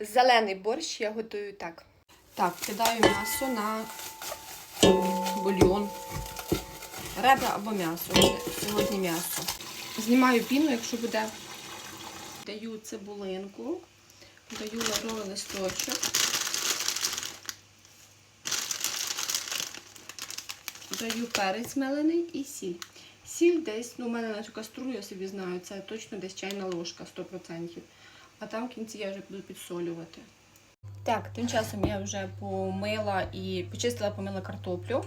Зелений борщ я готую так. Так, кидаю м'ясо на бульйон. Ребра або м'ясо. Сьогодні м'ясо. Знімаю піну, якщо буде. Даю цибулинку, даю лавровий листочок. Даю перець мелений і сіль. Сіль десь, ну, у мене на цю каструлю, я собі знаю, це точно десь чайна ложка 100%. А там в кінці я вже буду підсолювати. Так, тим часом я вже помила і почистила, помила картоплю.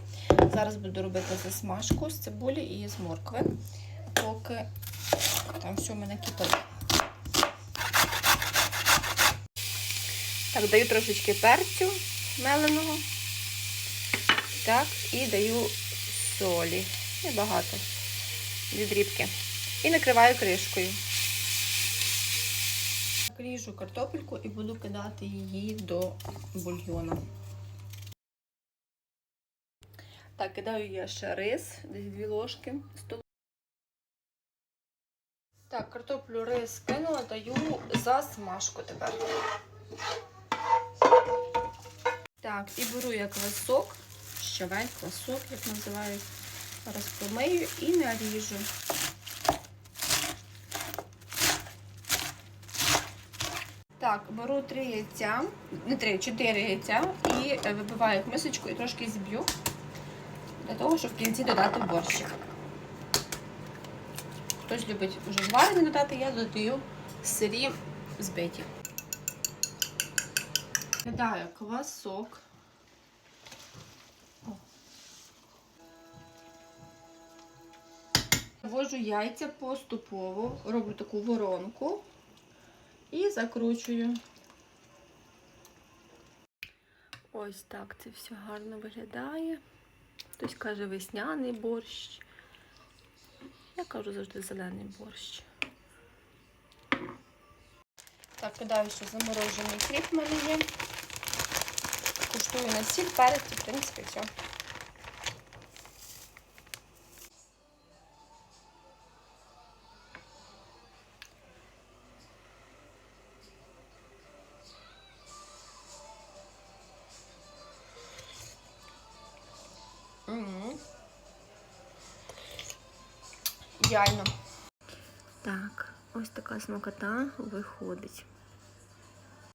Зараз буду робити засмажку з цибулі і з моркви. Поки там все в мене кипить. Так, даю трошечки перцю меленого. Так, і даю солі. Небагато. Дві дрібки. І накриваю кришкою. Ріжу картопельку і буду кидати її до бульйона. Так, кидаю я ще рис, десь дві ложки. Так, картоплю рис кинула, даю засмажку тепер. Так, і беру я квасок, щавель, квасок, як називають. Зараз помию і наріжу. Так, беру три яйця, не три, чотири яйця і е, вибиваю в мисочку і трошки зб'ю, для того, щоб в кінці додати борщик. Хтось любить вже зварений додати, я додаю сирі збиті. Кидаю квасок. Ввожу яйця поступово, роблю таку воронку і закручую. Ось так це все гарно виглядає. Хтось каже весняний борщ. Я кажу завжди зелений борщ. Так, кидаю ще заморожений кріп в мене є. Куштую на сіль, перець, і в принципі все. Угу. Ідеально. Так, ось така смакота виходить.